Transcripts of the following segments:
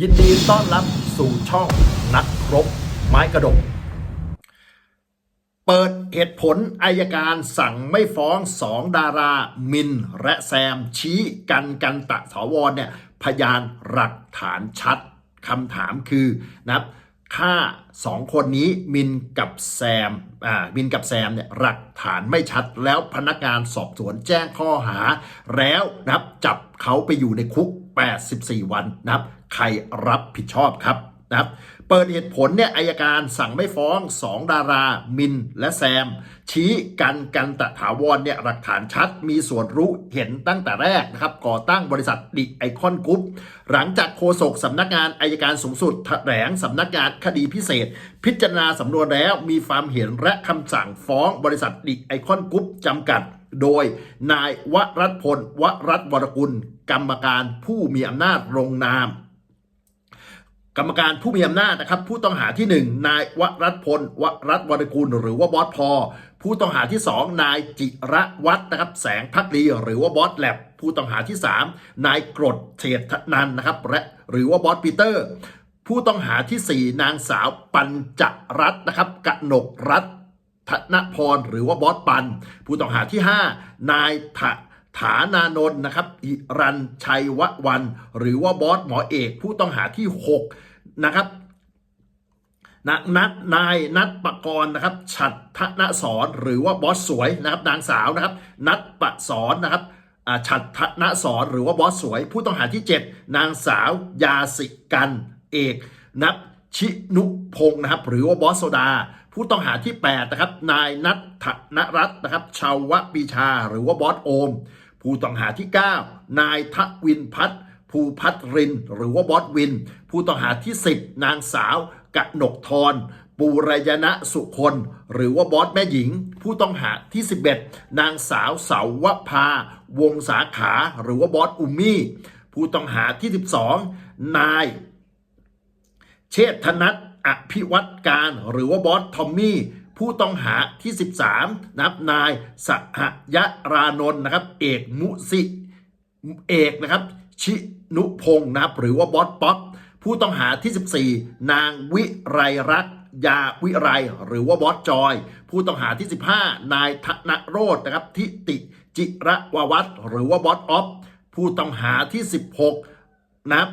ยินดีต้อนรับสู่ช่องนักรบไม้กระดก เปิดเหตุผลอายการสั่งไม่ฟ้องสองดารา มินและแซม ชี้กันกันตะถาวรเนี่ยพยานหลักฐานชัดคำถามคือนะครับค่าสองคนนี้มินกับแซมอ่ามินกับแซมเนี่ยหลักฐานไม่ชัดแล้วพนักงานสอบสวนแจ้งข้อหา แล้วนะับจับเขาไปอยู่ในคุก 84 วันนะครับใครรับผิดชอบครับนะครับเปิดเหตุผลเนี่ยอายการสั่งไม่ฟ้องสองดารา มินและแซม ชี้กันกันตะถาวรเนี่ยหลักฐานชัดมีส่วนรู้เห็นตั้งแต่แรกนะครับ ก่อตั้งบริษัทดิไอคอนกรุ๊ปหลังจากโฆษกสำนักงานอายการสูงสุดแถลงสำนักงานคดีพิเศษ พิจารณาสำนวนแล้วมีความเห็นและคำสั่งฟ้องบริษัทดิไอคอนกรุ๊ปจำกัด โดยนายวรัตพล วรัตวรกุล กรรมการผู้มีอำนาจลงนาม กรรมการผู้มีอำนาจนะครับ ผู้ต้องหาที่ 1 นายวรัตพล วรัตวรกุล หรือว่าบอสพอ ผู้ต้องหาที่ 2 นายจิระวัฒน์นะครับ แสงพักดีหรือว่าบอสแลบผู้ต้องหาที่ 3 นายกรดเฉดทนันนะครับและหรือว่าบอสปีเตอร์ ผู้ต้องหาที่ 4 นางสาวปัญจรัตน์นะครับกนกรัตน์ ธนพรหรือว่าบอสปัน ผู้ต้องหาที่ 5 นายถฐานานนท์นะครับอิรันชัยวะวัน หรือว่าบอสหมอเอก ผู้ต้องหาที่ 6 นะครับนะนัดนายนัดปกรณ์นะครับฉัดธนสอนหรือว่าบอสสวยนะครับนางสาวนะครับนัดปสอนนะครับฉัดธนสอนหรือว่าบอสสวย ผู้ต้องหาที่ 7 นางสาวยาสิกันเอกนับ ชินุพงศ์นะครับ หรือว่าบอสโซดา ผู้ต้องหาที่ 8 นะครับ นายนัทธนรัตน์นะครับ ชาวปีชา หรือว่าบอสโอม ผู้ต้องหาที่ 9 นายทวินพัฒน์ภูพัทริน หรือว่าบอสวิน ผู้ต้องหาที่ 10 นางสาวกนกทรปูรยณะสุคนหรือว่าบอสแม่หญิง ผู้ต้องหาที่ 11 นางสาวเสาวภา วงสาขา หรือว่าบอสอุมมี่ ผู้ต้องหาที่ 12 นาย เชษฐนัทอภิวัตการหรือว่าบอสทอมมี่ผู้ต้องหาที่ 13 นับนายสหยรานนท์นะครับ เอกมุสิ เอกนะครับ ชินุพงศ์นะครับ หรือว่าบอสป๊อปผู้ต้องหาที่ 14 นางวิไรรักยาวิไรหรือว่าบอสจอย ผู้ต้องหาที่ 15 นายธนโรจนะครับทิติจิระววัฒน์หรือว่าบอสออฟผู้ต้องหาที่ 16 นะครับ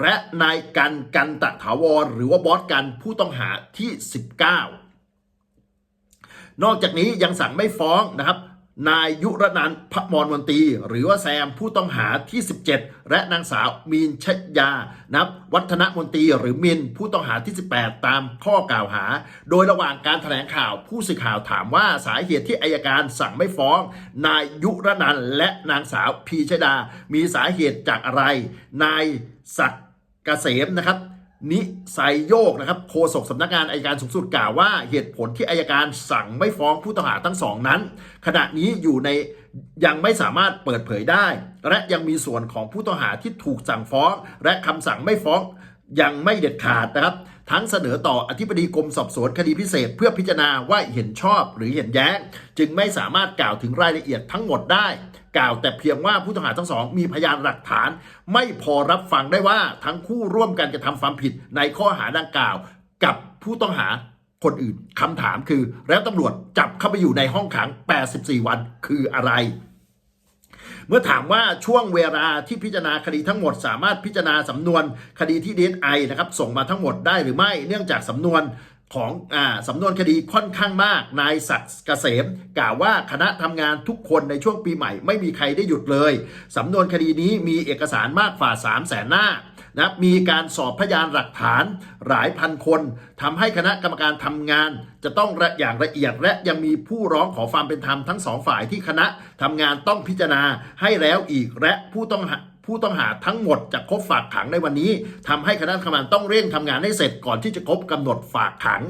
และนายกันกันตะถาวร หรือว่าบอสกันผู้ต้องหาที่ 19 นอกจากนี้ยังสั่งไม่ฟ้องนะครับ นายยุรนันท์พมรมนตี หรือว่าแซมผู้ต้องหาที่ 17 และนางสาวมีนชยา นับ วัฒนมนตรีหรือมินผู้ต้องหาที่ 18 ตามข้อกล่าวหา โดยระหว่างการแถลงข่าวผู้สื่อข่าวถามว่าสาเหตุที่อายการสั่งไม่ฟ้อง นายยุรนันและนางสาวพีชดา มีสาเหตุจากอะไร นายศักดิ์เกษมนะครับ นิไซโยกนะครับโฆษกสำนักงานอายการสูงสุดกล่าวว่าเหตุผลที่อายการสั่งไม่ฟ้องผู้ต้องหาทั้งสองนั้น ขณะนี้อยู่ในยังไม่สามารถเปิดเผยได้ และยังมีส่วนของผู้ต้องหาที่ถูกสั่งฟ้อง และคำสั่งไม่ฟ้องยังไม่เด็ดขาดนะครับ ทั้งเสนอต่ออธิบดีกรมสอบสวนคดีพิเศษ เพื่อพิจารณาว่าเห็นชอบหรือเห็นแย้ง จึงไม่สามารถกล่าวถึงรายละเอียดทั้งหมดได้ กล่าวแต่เพียงว่าผู้ต้องหาทั้งสอง มีพยานหลักฐาน ไม่พอรับฟังได้ว่าทั้งคู่ร่วมกันกระทำความผิดในข้อหาดังกล่าว กับผู้ต้องหาคนอื่นคำถามคือ แล้วตำรวจจับเข้าไปอยู่ในห้องขัง 84 วันคืออะไร เมื่อถามว่าช่วงเวลาที่พิจารณาคดีทั้งหมด สามารถพิจารณาสำนวนคดีที่ดีไอนะครับส่งมาทั้งหมดได้หรือไม่เนื่องจากสำนวนของอ่าสำนวนคดีค่อนข้างมาก นายศักดิ์เกษมกล่าวว่าคณะทำงานทุกคนในช่วงปีใหม่ ไม่มีใครได้หยุดเลยสำนวนคดีนี้มีเอกสารมากกว่า3 0 0แสนหน้า นะมีการสอบพยานหลักฐานหลายพันคนทำให้คณะกรรมการทำงาน จะต้องละอย่างละเอียดและยังมีผู้ร้องขอความเป็นธรรมทั้งสองฝ่ายที่คณะทำงานต้องพิจารณาให้แล้วอีกและผู้ต้องหาผู้ต้องหาทั้งหมดจะครบฝากขังในวันนี้ทำให้คณะทำงานต้องเร่งทำงานให้เสร็จก่อนที่จะครบกำหนดฝากขัง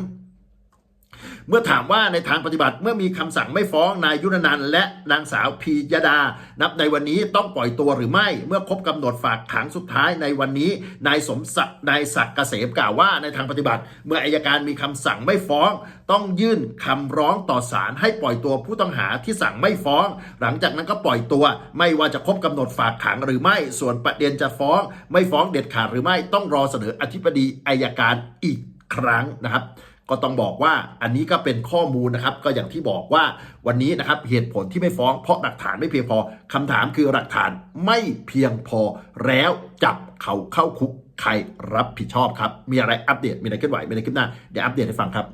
เมื่อถามว่าในทางปฏิบัติเมื่อมีคำสั่งไม่ฟ้องนายยุรนันท์และนางสาวพียดา นับในวันนี้ต้องปล่อยตัวหรือไม่ เมื่อครบกำหนดฝากขังสุดท้ายในวันนี้ นายสมศักดิ์นายศักดิ์เกษมกล่าวว่าในทางปฏิบัติ เมื่ออายการมีคำสั่งไม่ฟ้อง ต้องยื่นคำร้องต่อศาลให้ปล่อยตัวผู้ต้องหาที่สั่งไม่ฟ้อง หลังจากนั้นก็ปล่อยตัว ไม่ว่าจะครบกำหนดฝากขังหรือไม่ ส่วนประเด็นจะฟ้อง ไม่ฟ้องเด็ดขาดหรือไม่ต้องรอเสนออธิบดีอายการอีกครั้งนะครับ ก็ต้องบอกว่าอันนี้ก็เป็นข้อมูลนะครับ ก็อย่างที่บอกว่าวันนี้นะครับเหตุผลที่ไม่ฟ้องเพราะหลักฐานไม่เพียงพอคำถามคือหลักฐานไม่เพียงพอแล้วจับเขาเข้าคุกใครรับผิดชอบครับ มีอะไรอัปเดตมีอะไรเคลื่อนไหวมีอะไรขึ้นหน้าเดี๋ยวอัปเดตให้ฟังครับ